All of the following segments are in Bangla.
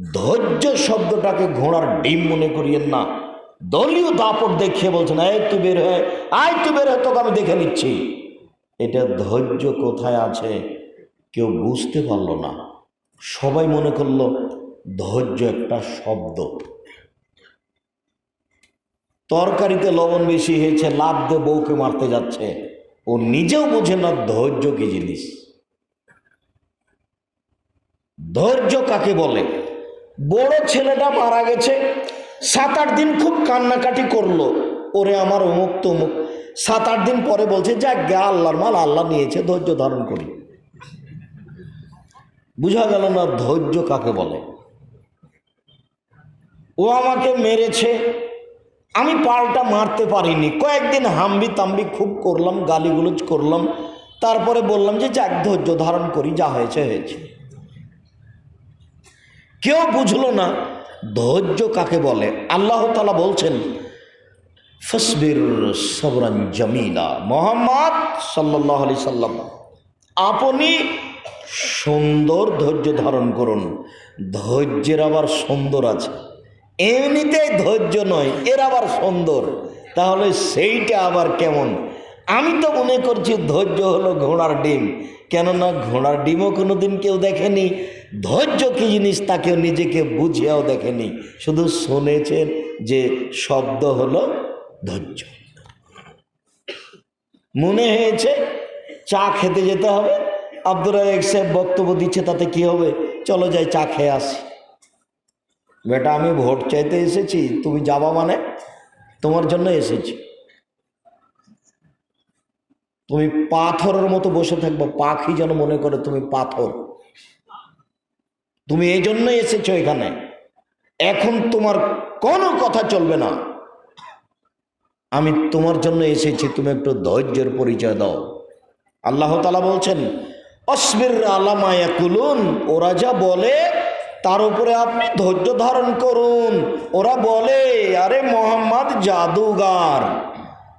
ধৈর্য শব্দটাকে ঘোড়ার ডিম মনে করিয়েন না। দলীয় দাপট দেখিয়ে বলছেন, এই তুই বের হয়ে আয় তুই বের হয়ে তোকে আমি দেখে নিচ্ছি। এটা ধৈর্য কোথায় আছে কেউ বুঝতে পারল না। সবাই মনে করল, ধৈর্য একটা শব্দ। তরকারিতে লবণ বেশি হয়েছে লাভ দিয়ে বউকে মারতে যাচ্ছে। ও নিজেও বোঝে না ধৈর্য কি জিনিস। ধৈর্য কাকে বলে? বড় ছেলেটা মারা গেছে। সাত আট দিন খুব কান্নাকাটি করল। ওরে আমার অমুক তমুক। সাত আট দিন পরে বলছে, যাক গে, আল্লাহর মাল, আল্লাহ নিয়েছে, ধৈর্য ধারণ করি। বুঝা গেল না ধৈর্য কাকে বলে। ও আমাকে মেরেছে। আমি পালটা মারতে পারিনি। কয়েকদিন হাম্বি তাম্বি খুব করলাম, গালিগুলোজ করলাম। তারপরে বললাম যে, যাক, ধৈর্য ধারণ করি, যা হয়েছে হয়েছে। কেউ বুঝলো না, ধৈর্য কাকে বলে? আল্লাহ তালা বলছেন, ফসবির সবরান জামিলা। মোহাম্মদ সাল্লাহ আলি সাল্লাম, আপনি সুন্দর ধৈর্য ধারণ করুন। ধৈর্যের আবার সুন্দর আছে। এমনিতেই ধৈর্য নয়, এর আবার সুন্দর। তাহলে সেইটা আবার কেমন? আমি তো মনে করছি ধৈর্য হলো ঘোড়ার ডিম। কেননা ঘোড়ার ডিমও কোনো দিন কেউ দেখেনি। ধৈর্য কী জিনিস তাকেও নিজেকে বুঝিয়েও দেখেনি। শুধু শুনেছেন যে শব্দ হলো ধৈর্য। মনে হয়েছে, চা খেতে যেতে হবে। আব্দুর রাজাক সাহেব বক্তব্য দিচ্ছে, তাতে কি হবে? চলো যাই, চা খেয়ে আসি। বেটা, আমি ভোট চাইতে এসেছি, তুমি যাবা মানে? তোমার জন্য এসেছি। তুমি পাথরের মতো বসে থাকব, পাখি যেন মনে করে তুমি পাথর। তুমি এই জন্যই এসেছ এখানে। এখন তোমার কোনো কথা চলবে না। আমি তোমার জন্য এসেছি, তুমি একটু ধৈর্যের পরিচয় দাও। আল্লাহ তালা বলছেন, অসবির আলামায়া কুলুন ওরা যা বলে, তার উপরে আপনি ধৈর্য ধারণ করুন। ওরা বলে, আরে মোহাম্মদ জাদুগার।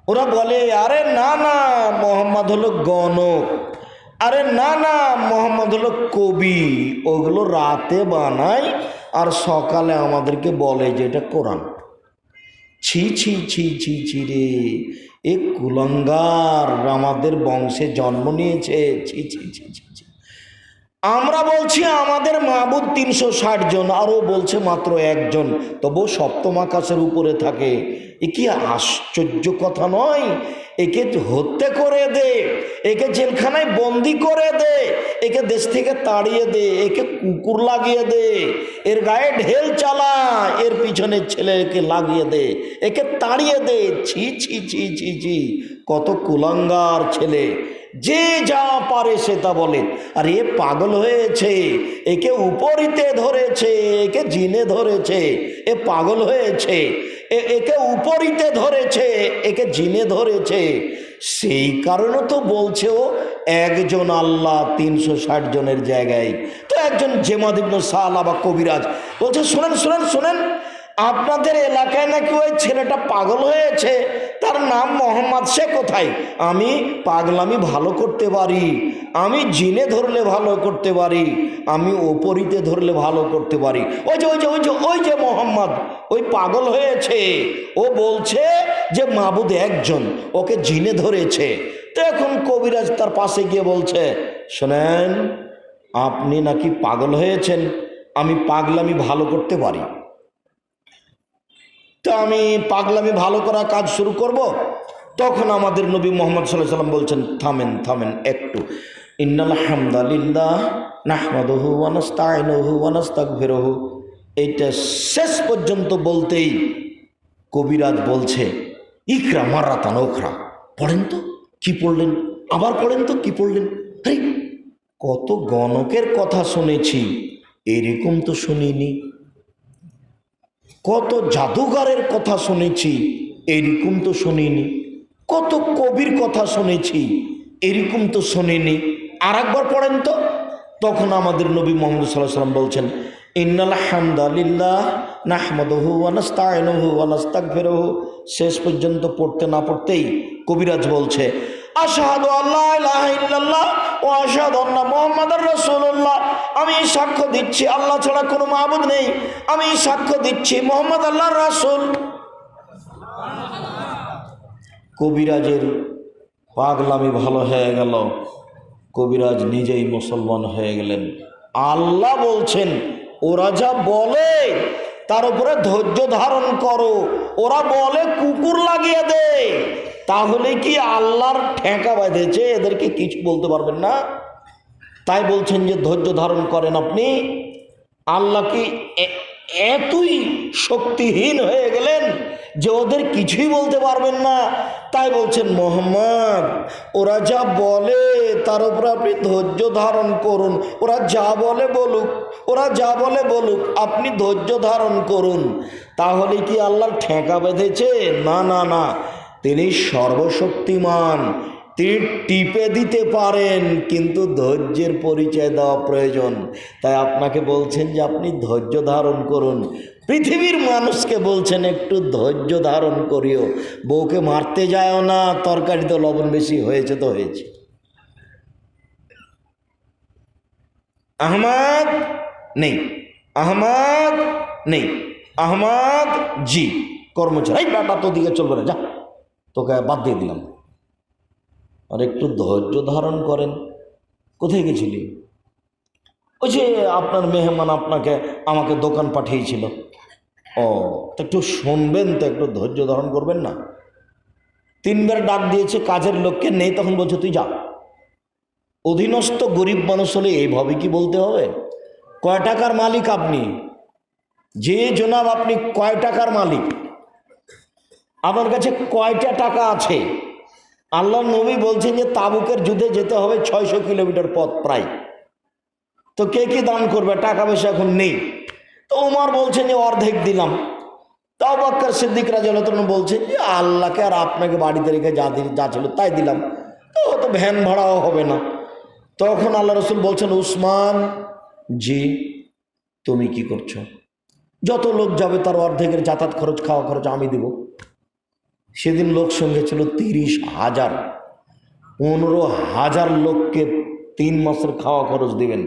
ওরা বলে, আরে না না, মোহাম্মদ হলো গণক। আরে না না, মোহাম্মদ হলো কবি। ওগুলো রাতে বানায় আর সকালে আমাদেরকে বলে যে এটা কোরআন। ছি ছি ছি ছি ছি রে। এ কুলঙ্গার আমাদের বংশে জন্ম নিয়েছে। ছি ছি ছি ছি ছি। আমরা বলছি আমাদের মাহবুদ তিনশো ষাট জন, আরও বলছে মাত্র একজন। তবু সপ্তম আকাশের উপরে থাকে। এ কি আশ্চর্য কথা নয়? একে হত্যা করে দে, একে জেলখানায় বন্দি করে দে, একে দেশ থেকে তাড়িয়ে দে, একে কুকুর লাগিয়ে দে, এর গায়ে ঢেল চালা, এর পিছনে ছেলেকে লাগিয়ে দে, একে তাড়িয়ে দে। ছি ছি ছি ছি ছি। কত কুলাঙ্গার ছেলে। যে যা পারে সে তা বলে। আর এ পাগল হয়েছে, একে উপরিতে ধরেছে, একে জিনে ধরেছে, এ পাগল হয়েছে একে উপরিতে ধরেছে, একে জিনে ধরেছে। সেই কারণে তো বলছে ও, একজন আল্লাহ তিনশো ষাট জনের জায়গায়। তো একজন জেমাদিবন সালা বা কবিরাজ। বলছে, শোনেন শোনেন শোনেন আপনাদের এলাকায় নাকি ওই ছেলেটা পাগল হয়েছে? তার নাম মোহাম্মদ সে কোথায়? আমি পাগলামি ভালো করতে পারি। আমি জিনে ধরলে ভালো করতে পারি। আমি ওপরিতে ধরলে ভালো করতে পারি। ওই যে ওই যে ওই যে ওই যে মোহাম্মদ, ওই পাগল হয়েছে। ও বলছে যে মাবুদ একজন, ওকে জিনে ধরেছে। তো এখন কবিরাজ তার পাশে গিয়ে বলছে, শোনেন, আপনি নাকি পাগল হয়েছেন। আমি পাগলামি ভালো করতে পারি। তো আমি পাগলামি ভালো করা কাজ শুরু করব। তখন আমাদের নবী মোহাম্মদ সাল্লাহ সাল্লাম বলছেন, থামেন থামেন একটু। ইন্নাল এইটা শেষ পর্যন্ত বলতেই কবিরাজ বলছে, ইকরা মারাতান ওখরা পড়েন তো, কি পড়লেন? আবার পড়েন তো, কি পড়লেন? কত গণকের কথা শুনেছি, এরকম তো শুনিনি। কত জাদুঘরের কথা শুনেছি, এরকম তো শুনিনি। কত কবির কথা শুনেছি, এরকম তো শুনিনি। আর একবার পড়েন তো। তখন আমাদের নবী মোহাম্মদ সাল্লাহ সাল্লাম বলছেন, ইন্নাল হামদালিল্লাহ নাহমদহু ওয়ানাস্তায়নহু ওয়ানাস্তাগফিরহু শেষ পর্যন্ত পড়তে না পড়তেই কবিরাজ বলছে আশাহাদু আল্লাহ ইলাহা ইল্লাল্লাহ ও আশহাদু আন্না মুহাম্মাদার রাসূলুল্লাহ। আমি সাক্ষ্য দিচ্ছি, আল্লাহ ছাড়া কোনো মাবুদ নেই। আমি সাক্ষ্য দিচ্ছি, মোহাম্মদ আল্লাহর রাসূল। কবিরাজের পাগলামি ভালো হয়ে গেল। কবিরাজ নিজেই মুসলমান হয়ে গেলেন। আল্লাহ বলছেন, ওরা যা বলে, তার উপরে ধৈর্য ধারণ করো। ওরা বলে, কুকুর লাগিয়ে দে। তাহলে কি আল্লাহর ঠেকা বেঁধেছে? এদেরকে কিছু বলতে পারবেন না। তাই বলছেন যে, ধৈর্য ধারণ করেন আপনি। আল্লাহ কি এতই শক্তিহীন হয়ে গেলেন যে ওদের কিছুই বলতে পারবেন না। তাই বলছেন, মোহাম্মদ, ওরা যা বলে তার উপর আপনি ধৈর্য ধারণ করুন। ওরা যা বলে বলুক, ওরা যা বলে বলুক, আপনি ধৈর্য ধারণ করুন। তাহলে কি আল্লাহর ঠেকা বেঁধেছে? না না না। তিনি সর্বশক্তিমান। তিনি টিপে দিতে পারেন, কিন্তু ধৈর্যের পরিচয় দেওয়া প্রয়োজন। তাই আপনাকে বলছেন যে আপনি ধৈর্য ধারণ করুন। পৃথিবীর মানুষকে বলছেন, একটু ধৈর্য ধারণ করিও। বউকে মারতে যায়ও না, তরকারিতে লবণ বেশি হয়েছে তো হয়েছে। আহমাদ নেই। আহমাদ নেই। আহমাদ জি, কর্মচারী। এই তো দিকে চলবে না, যা। তোকে বাদ দিয়ে দিলাম। আর একটু ধৈর্য ধারণ করেন। কোথায় গেছিলি? ওই যে আপনার মেহমান আপনাকে আমাকে দোকান পাঠিয়েছিল। ও, তো একটু শুনবেন তো, একটু ধৈর্য ধারণ করবেন না। তিনবার ডাক দিয়েছে, কাজের লোককে নেই, তখন বলছে, তুই যা। অধীনস্থ গরিব মানুষ হলে এইভাবে কি বলতে হবে? কয় টাকার মালিক আপনি? যে জনাব আপনি কয় টাকার মালিক? আমার কাছে কয়টা টাকা আছে? আল্লাহ নবী বলছেন যে তাবুকের যুদ্ধে যেতে হবে ছয়শো কিলোমিটার পথ প্রায়। তো কে কি দান করবে? টাকা পয়সা এখন নেই। তো ওমর বলছেন যে অর্ধেক দিলাম। তাও বাক্কার সিদ্দিক রাজন বলছেন যে আল্লাহকে আর আপনাকে বাড়িতে রেখে যা যা ছিল তাই দিলাম। তো তো ভ্যান ভাড়াও হবে না। তখন আল্লাহ রসুল বলছেন, উসমান জি, তুমি কি করছ? যত লোক যাবে তার অর্ধেকের যাতায়াত খরচ, খাওয়া খরচ আমি দেব। সেদিন লোক সঙ্গে ছিল তিরিশ হাজার। পনেরো হাজার লোককে তিন মাসের খাওয়া খরচ দিবেন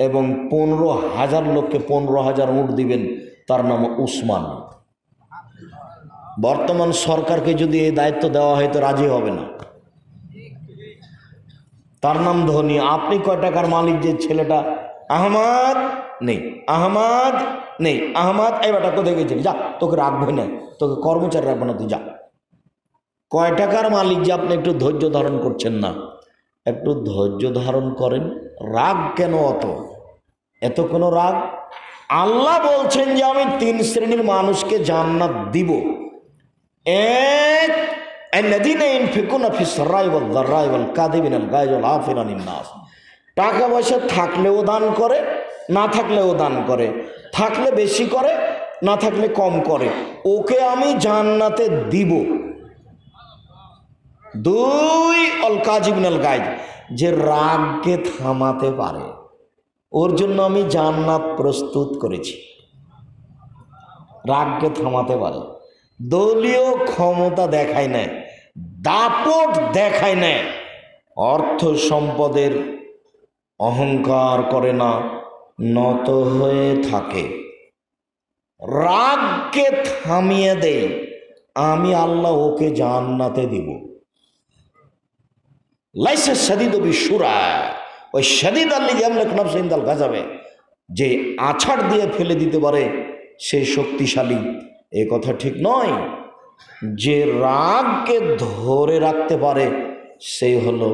এবং পনেরো হাজার লোককে পনেরো হাজার উঠ দিবেন, তার নাম উসমান। বর্তমান সরকারকে যদি এই দায়িত্ব দেওয়া হয় তো রাজি হবে না। তার নাম ধনী, আপনি কয় টাকার মালিক যে ছেলেটা? আহমাদ নেই আহমাদ নেই, আহমাদ, এই বেটা কোথায় গেছিলি যা, তোকে রাখবে না, তোকে কর্মচারী রাখবে না, তুই যা। কয় টাকার মালিক যে আপনি একটু ধৈর্য ধারণ করছেন না? একটু ধৈর্য ধারণ করেন। রাগ কেন অত? এত কোনো রাগ? আল্লাহ বলছেন যে আমি তিন শ্রেণির মানুষকে জান্নাত দিব। এক টাকা পয়সা থাকলেও দান করে, না থাকলেও দান করে। থাকলে বেশি করে, না থাকলে কম করে। ওকে আমি জান্নাতে দিব। দুই অল কাজিবিনাল গাইজ যে রাগকে থামাতে পারে। ওর জন্য আমি জান্নাত প্রস্তুত করেছি। রাগকে থামাতে পারে। দলীয় ক্ষমতা দেখায় না দাপট দেখায় না অর্থ সম্পদের অহংকার করে না, নত হয়ে থাকে। রাগকে থামিয়ে দেয় আমি আল্লাহ ওকে জান্নাতে দিব। লাইসে সাদিদ বিশুরা ওই সাদিদ আল্লি জামলেক নফসিন্দাল গাজাবে, যে আছাড় দিয়ে ফেলে দিতে পারে, সে শক্তিশালী। এ কথা ঠিক নয়। যে রাগকে ধরে রাখতে পারে, সে হলো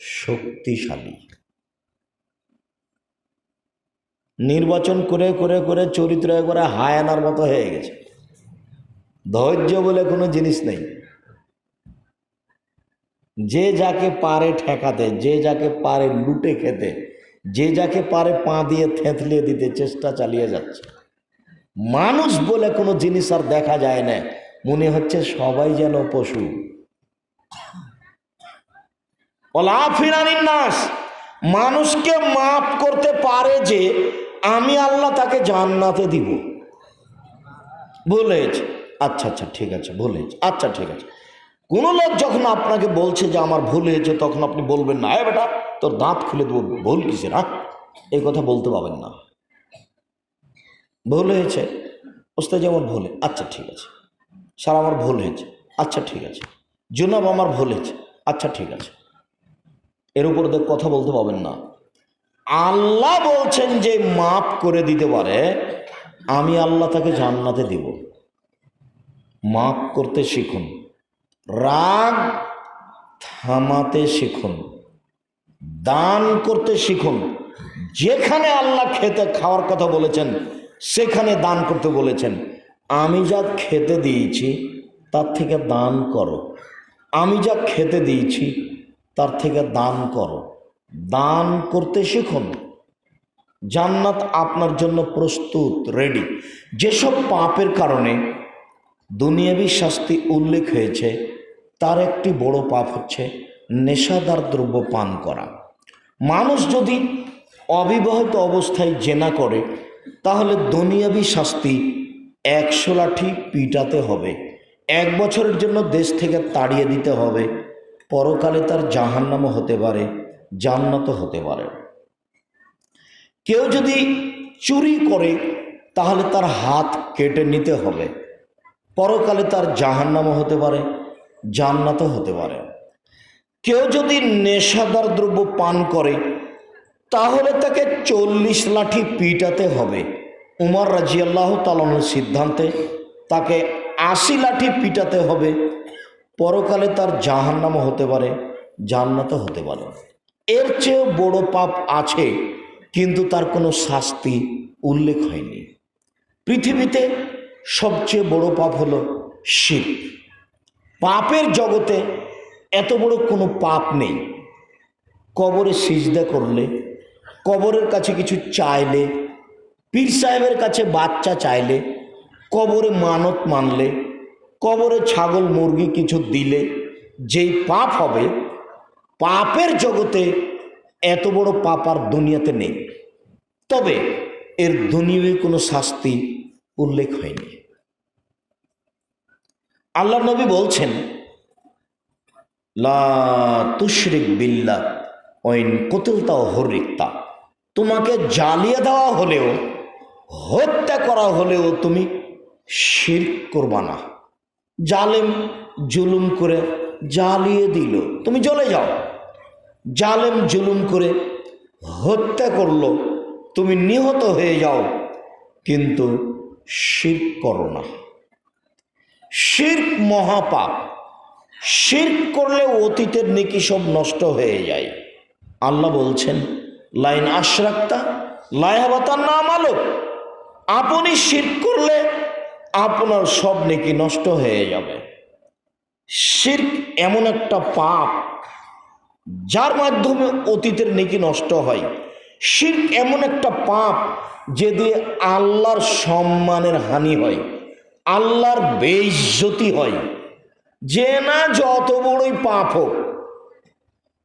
শক্তিশালী। নির্বাচন করে করে করে চরিত্র করে হায়ানার মতো হয়ে গেছে। ধৈর্য বলে কোনো জিনিস নেই। যে যাকে পারে ঠেকাতে, যে যাকে পারে লুটে খেতে, যে যাকে পারে পা দিয়ে থেঁতলিয়ে দিতে চেষ্টা চালিয়ে যাচ্ছে। মানুষ বলে কোনো জিনিস আর দেখা যায় না। মনে হচ্ছে সবাই যেন পশু। নাস মানুষকে মাফ করতে পারে যে আমি আল্লাহ তাকে জান্নাতে দিব। ভুলেছে আচ্ছা আচ্ছা ঠিক আছে ভুলেছে আচ্ছা ঠিক আছে। কোনো লোক যখন আপনাকে বলছে যে আমার ভুল হয়েছে, তখন আপনি বলবেন না, এ বেটা, তোর দাঁত খুলে দেবো, ভুল কিসে না এই কথা বলতে পাবেন না। ভুল হয়েছে, ওস্তাদ আমার ভুল আচ্ছা ঠিক আছে। স্যার, আমার ভুল হয়েছে আচ্ছা ঠিক আছে। জুনাব, আমার ভুল হয়েছে আচ্ছা ঠিক আছে। এর উপর দিয়ে কথা বলতে পাবেন না। আল্লাহ বলছেন যে মাফ করে দিতে পারে, আমি আল্লাহ তাকে জান্নাতে দিব। মাফ করতে শিখুন। রাগ থামাতে শিখুন, দান করতে শিখুন। যেখানে আল্লাহ খেতে খাওয়ার কথা বলেছেন, সেখানে দান করতে বলেছেন। আমি যা খেতে দিয়েছি, তার থেকে দান করো। আমি যা খেতে দিয়েছি, তার থেকে দান করো। দান করতে শিখুন। জান্নাত আপনার জন্য প্রস্তুত রেডি যেসব পাপের কারণে দুনিয়াবি শাস্তি উল্লেখ হয়েছে, তার একটি বড় পাপ হচ্ছে নেশাদার দ্রব্য পান করা। মানুষ যদি অবিবাহিত অবস্থায় জেনা করে, তাহলে দুনিয়াবি শাস্তি একশো লাঠি পিটাতে হবে। এক বছরের জন্য দেশ থেকে তাড়িয়ে দিতে হবে। পরকালে তার জাহান্নামও হতে পারে, জান্নাতও হতে পারে। কেউ যদি চুরি করে, তাহলে তার হাত কেটে নিতে হবে। পরকালে তার জাহান্নামও হতে পারে, জান্নাতও হতে পারে। কেউ যদি নেশাদার দ্রব্য পান করে, তাহলে তাকে চল্লিশ লাঠি পিটাতে হবে। উমর রাজিয়াল্লাহ তালানোর সিদ্ধান্তে তাকে আশি লাঠি পিটাতে হবে। পরকালে তার জাহান্নামও হতে পারে, জান্নাতও হতে পারে। এর চেয়েও বড় পাপ আছে, কিন্তু তার কোনো শাস্তি উল্লেখ হয়নি। পৃথিবীতে সবচেয়ে বড় পাপ হলো শিব। পাপের জগতে এত বড় কোনো পাপ নেই। কবরে সিজদা করলে, কবরের কাছে কিছু চাইলে, পীর সাহেবের কাছে বাচ্চা চাইলে, কবরে মানত মানলে, কবরে ছাগল মুরগি কিছু দিলে, যেই পাপ হবে, পাপের জগতে এত বড় পাপ আর দুনিয়াতে নেই। তবে এর দুনিয়ায় কোনো শাস্তি উল্লেখ হয়নি। আল্লাহ নবী বলছেন, লা তুশরিক বিল্লা ওইন কতুলতা হরিকতা, তোমাকে জ্বালিয়ে দেওয়া হলেও, হত্যা করা হলেও তুমি শির করবা না। জালেম জুলুম করে জ্বালিয়ে দিল। তুমি জ্বলে যাও। জালেম জুলুম করে হত্যা করল। তুমি নিহত হয়ে যাও। কিন্তু শির করো না। শির্ক মহাপাপ। শির্ক করলে অতীতের নেকি সব নষ্ট হয়ে যায়। আল্লাহ বলছেন, লাইন আশরাক্তা লায়াবাতার নাম আলোক আপনি শির্ক করলে আপনার সব নেকি নষ্ট হয়ে যাবে। শির্ক এমন একটা পাপ, যার মাধ্যমে অতীতের নেকি নষ্ট হয়। শির্ক এমন একটা পাপ যে দিয়ে আল্লাহর সম্মানের হানি হয়, আল্লাহর বেইজ্জতি হয়। যে না যত বড়ই পাপ হোক,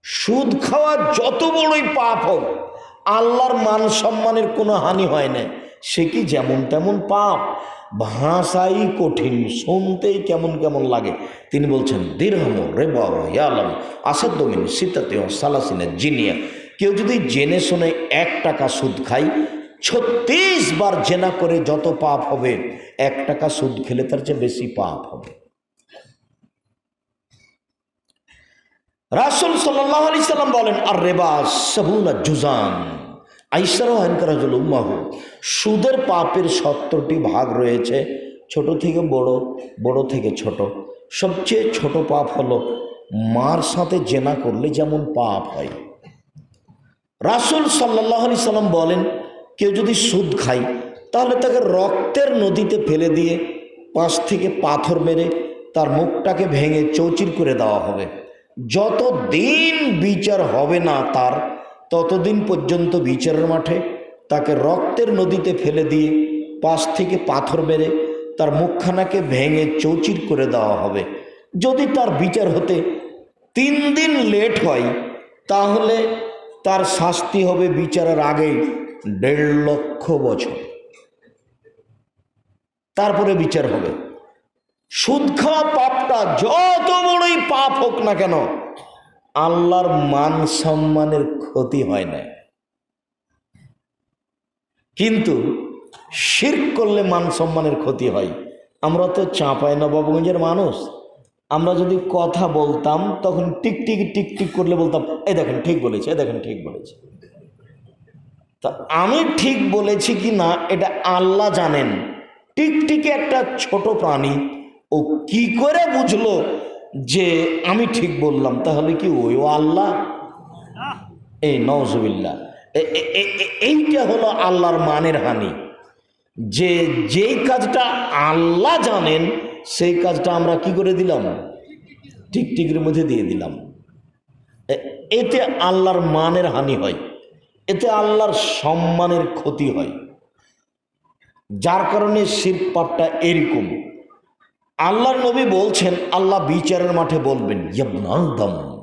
সুদ খাওয়া যত বড়ই পাপ হোক, আল্লাহর মান সম্মানের কোনো হানি হয় না। সে কি যেমন তেমন পাপ? ভাষাই কঠিন, শুনতেই কেমন কেমন লাগে। তিনি বলছেন দীর্ঘম রেবা ইয়ালাম আসাদ্দমিন সীতাতে সালাসিনা জিনিয়া। কেউ যদি জেনে শুনে এক টাকা সুদ খায়, ছত্রিশ বার জেনা করে যত পাপ হবে, এক টাকা সুদ খেলে তার চেয়ে বেশি পাপ হবে। রাসুল সাল্লাহ আলি সাল্লাম বলেন, আর রেবা সাবুনা জুজান। সুদের পাপের সত্তরটি ভাগ রয়েছে, ছোট থেকে বড় বড় থেকে ছোট। সবচেয়ে ছোট পাপ হলো মার সাথে জেনা করলে যেমন পাপ হয়। রাসুল সাল্লাহ আলি সাল্লাম বলেন, কেউ যদি সুদ খায়, তাহলে তাকে রক্তের নদীতে ফেলে দিয়ে পাশ থেকে পাথর মেরে তার মুখটাকে ভেঙে চৌচির করে দেওয়া হবে। যত দিন বিচার হবে না তার, ততদিন পর্যন্ত বিচারের মাঠে তাকে রক্তের নদীতে ফেলে দিয়ে পাশ থেকে পাথর মেরে তার মুখখানাকে ভেঙে চৌচির করে দেওয়া হবে। যদি তার বিচার হতে তিন দিন লেট হয়, তাহলে তার শাস্তি হবে বিচারের আগেই দেড় লক্ষ বছর। তারপরে বিচার হবে। সুদ খাওয়া পাপটা যত বড়ই পাপ হোক না কেন, আল্লাহর মান সম্মানের ক্ষতি হয় না কিন্তু শির করলে মান সম্মানের ক্ষতি হয়। আমরা তো চাঁপাই নবাবগঞ্জের মানুষ। আমরা যদি কথা বলতাম, তখন টিকটিক টিকটিক করলে বলতাম, এই দেখেন, ঠিক বলেছে এ দেখেন, ঠিক বলেছে। তা আমি ঠিক বলেছি কি না, এটা আল্লাহ জানেন। টিকটিকে একটা ছোট প্রাণী, ও কি করে বুঝলো যে আমি ঠিক বললাম? তাহলে কি ওই ও আল্লাহ? এই নজবিল্লা এইটা হলো আল্লাহর মানের হানি। যে, যেই কাজটা আল্লাহ জানেন সেই কাজটা আমরা কি করে দিলাম? টিকটিকের মধ্যে দিয়ে দিলাম। এ- এতে আল্লাহর মানের হানি হয়, এতে আল্লাহর সম্মানের ক্ষতি হয়। যার কারণে শির পাপটা এরকম। আল্লাহর নবী বলছেন, আল্লাহ বিচারের মাঠে বলবেন ইয়াবনাদম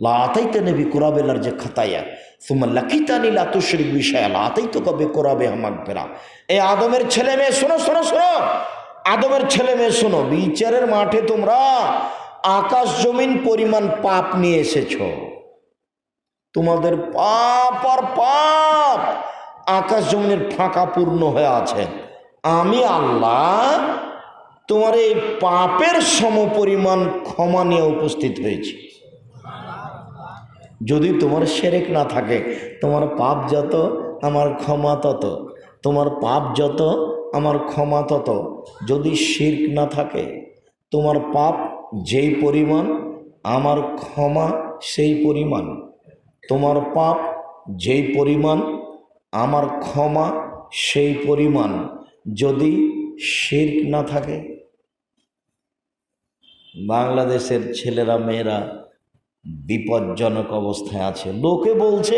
লাতাইতে নবী কোরাবেলার যে খাতায়া সুমা লাকিতানি লাতুশরিক বিষয় লাতাই তো কবে কোরাবে আমাক ফেরা এই আদমের ছেলে মেয়ে, শোনো শোনো শোনো। আদমের ছেলে মেয়ে, শোনো, বিচারের মাঠে তোমরা আকাশ জমিন পরিমাণ পাপ নিয়ে এসেছ। তোমাদের পাপ আর পাপ আকাশ জমিনের ফাঁকা পূর্ণ হয়ে আছে। আমি আল্লাহ তোমার এই পাপের সমপরিমাণ ক্ষমা নিয়ে উপস্থিত হয়েছি। যদি তোমার সেরেক না থাকে, তোমার পাপ যত, আমার ক্ষমা তত, তোমার পাপ যত আমার ক্ষমা তত। যদি শির্ক না থাকে, তোমার পাপ যেই পরিমাণ, আমার ক্ষমা সেই পরিমাণ। তোমার পাপ যেই পরিমাণ, আমার ক্ষমা সেই পরিমাণ। যদি শির্ক না থাকে, বাংলাদেশের ছেলেরা, মেয়েরা বিপজ্জনক অবস্থায় আছে। লোকে বলছে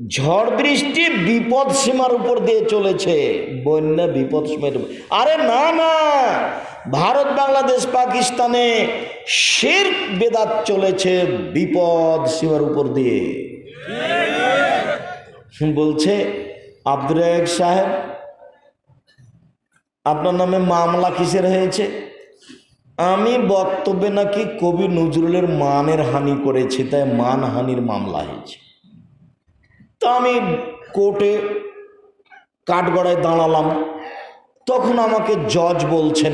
ঝড় বৃষ্টি বিপদ সীমার উপর দিয়ে চলেছে, বন্যা বিপদ সীমার আরে না না, ভারত, বাংলাদেশ, পাকিস্তানে শের বেদাত চলেছে বিপদ সীমার উপর দিয়ে। বলছে আব্দুর সাহেব, আপনার নামে মামলা কিসের হয়েছে? আমি বক্তব্যে নাকি কবি নজরুলের মানের হানি করেছি, তাই মানহানির মামলা হয়েছে। তো আমি কোর্টে কাঠগড়ায় দাঁড়ালাম। তখন আমাকে জজ বলছেন,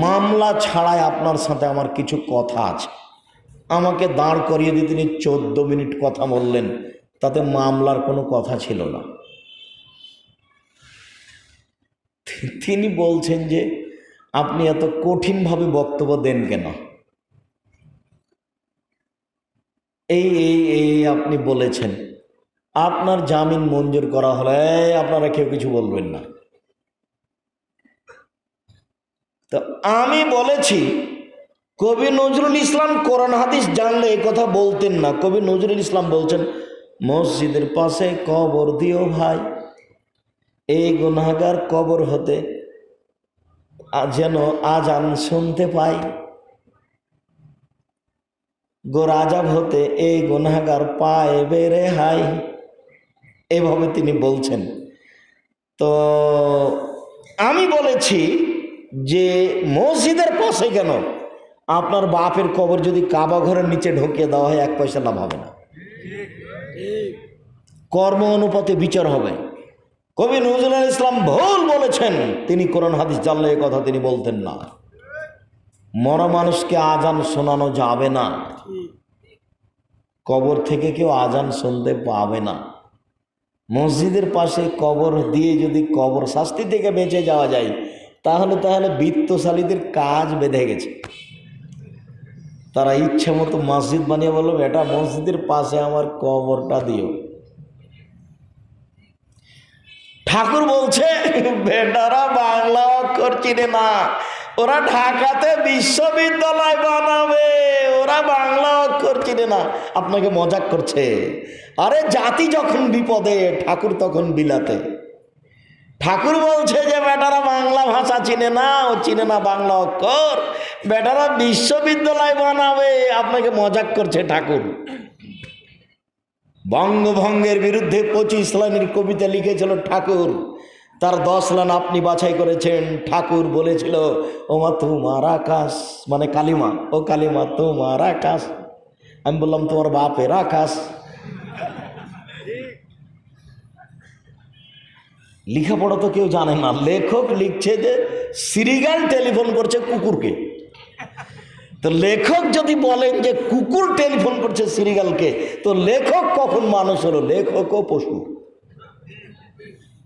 মামলা ছাড়াই আপনার সাথে আমার কিছু কথা আছে। আমাকে দাঁড় করিয়ে দিয়ে তিনি চোদ্দ মিনিট কথা বললেন, তাতে মামলার কোনো কথা ছিল না। তিনি বলছেন যে, আপনি এত কঠিনভাবে বক্তব্য দেন কেন? এই এই এই আপনি বলেছেন। আপনার জামিন মঞ্জুর করা হলে আপনারা কেউ কিছু বলবেন না। তো আমি বলেছি, কবি নজরুল ইসলাম কোরআন হাদিস জানলে এই কথা বলতেন না। কবি নজরুল ইসলাম বলছেন, মসজিদের পাশে কবর দিও ভাই এই গুনাগার কবর হতে যেন আজান শুনতে পাই। গোরাজাব হতে এই গুনাগার পায়ে বেড়ে হাই। এভাবে তিনি বলছেন। তো আমি বলেছি যে মসজিদের পাশে কেন আপনার বাপের কবর যদি কাবা ঘরের নিচে ঢুকিয়ে দেওয়া হয়, এক পয়সা লাভ হবে না। কর্ম অনুপাতে বিচার হবে। কবি নজরুল ইসলাম ভুল বলেছেন, তিনি কোরআন হাদিস জানলে এ কথা তিনি বলতেন না। মরা মানুষকে আজান শোনানো যাবে না। কবর থেকে কেউ আজান শুনতে পাবে না। মসজিদের পাশে কবর দিয়ে যদি কবর শাস্তি থেকে বেঁচে যাওয়া যায়, তাহলে তাহলে বৃত্তশালীদের কাজ বেঁধে গেছে। তারা ইচ্ছে মতো মসজিদ বানিয়ে বলল, বেটা, মসজিদের পাশে আমার কবরটা দিও। ঠাকুর বলছে, বেটারা, বাংলা অক্ষর চিনে না। ওরা ঢাকাতে বিশ্ববিদ্যালয় বানাবে। ওরা বাংলা অক্ষর চিনে না, আপনাকে মজাক করছে। আরে জাতি যখন বিপদে, ঠাকুর তখন বিলাতে। ঠাকুর বলছে যে, বেটারা বাংলা ভাষা চিনে না ও চিনে না বাংলা অক্ষর। বেটারা বিশ্ববিদ্যালয় বানাবে, আপনাকে মজাক করছে ঠাকুর। বঙ্গভঙ্গের বিরুদ্ধে পঁচিশ লাইনের কবিতা লিখেছিল ঠাকুর। তার দশ লান আপনি বাছাই করেছেন, ঠাকুর বলেছিল, ওমা তোমার আকাশ। মানে কালিমা, ও কালিমা তোমার আকাশ। আমি বললাম তোমার বাপের আকাশ লেখাপড়া তো কেউ জানে না। লেখক লিখছে যে, সিরিগাল টেলিফোন করছে কুকুরকে। তো লেখক যদি বলেন যে, কুকুর টেলিফোন করছে সিরিগালকে, তো লেখক কখন মানুষ হলো? লেখকও পশু।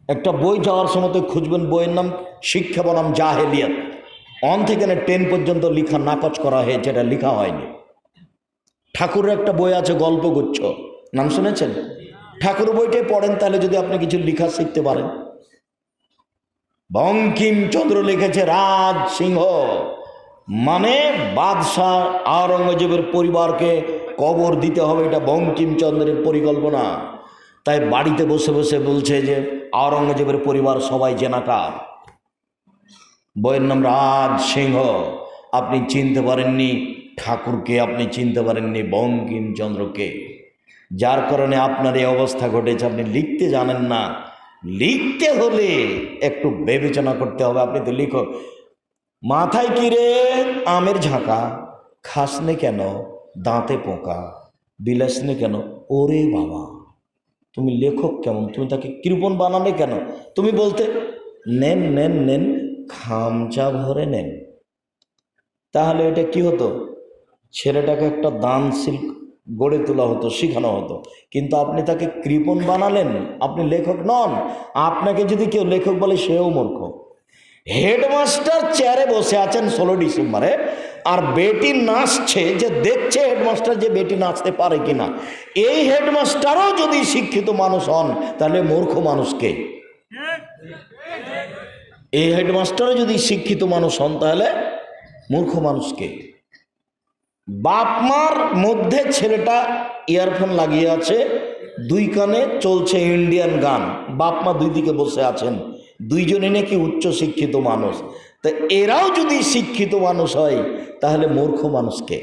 একটা বই যাওয়ার সময় তো খুঁজবেন বইয়ের নাম, শিক্ষা বনাম জাহেলিয়াত। অন থেকে টেন পর্যন্ত লিখা নাকচ করা হয়েছে, এটা লেখা হয়নি। ঠাকুরের একটা বই আছে, গল্পগুচ্ছ। নাম শুনেছেন? ঠাকুর বইটাই পড়েন, তাহলে যদি আপনি কিছু লেখা শিখতে পারেন। বঙ্কিমচন্দ্র লিখেছে, রাজ সিংহ। মানে বাদশাহ আওরঙ্গজেবের পরিবারকে কবর দিতে হবে, এটা বঙ্কিমচন্দ্রের পরিকল্পনা। তাই বাড়িতে বসে বসে বলছে যে, আওরঙ্গজেবের পরিবার সবাই জেনাকার। বইয়ের নাম রাজ সিংহ। আপনি চিনতে পারেননি ঠাকুরকে আপনি চিনতে পারেননি বঙ্কিমচন্দ্রকে যার কারণে আপনার এই অবস্থা ঘটেছে, আপনি লিখতে জানেন না। লিখতে হলে একটু বিবেচনা করতে হবে। আপনি তো লিখো মাথায় কি রে? আমের ঝাঁকা। খাসনে কেন? দাঁতে পোকা। বিলাসনে কেন? ওরে বাবা। তুমি লেখক কেমন? তুমি তাকে কৃপণ বানালে কেন? তুমি বলতে, নেন নেন নেন, খামচা ভরে নেন। তাহলে এটা কি হতো? ছেলেটাকে একটা দান দানশীল গড়ে তোলা হতো, শেখানো হতো। কিন্তু আপনি তাকে কৃপণ বানালেন, আপনি লেখক নন। আপনাকে যদি কেউ লেখক বলে, সেও মূর্খ। হেডমাস্টার চেয়ারে বসে আছেন ষোলো ডিসেম্বরে, আর বেটি নাচছে যে দেখছে হেডমাস্টার যে বেটি নাচতে পারে কিনা। এই হেডমাস্টারও যদি শিক্ষিত মানুষ হন, তাহলে মূর্খ মানুষকে এই হেডমাস্টারও যদি শিক্ষিত মানুষ হন, তাহলে মূর্খ মানুষকে বাপ মার মধ্যে ছেলেটা ইয়ারফোন লাগিয়ে আছে, দুই কানে চলছে ইন্ডিয়ান গান। বাপ মা দুই দিকে বসে আছেন। দুইজনে নাকি উচ্চ শিক্ষিত মানুষ। তা এরাও যদি শিক্ষিত মানুষ হয়, তাহলে মূর্খ মানুষকে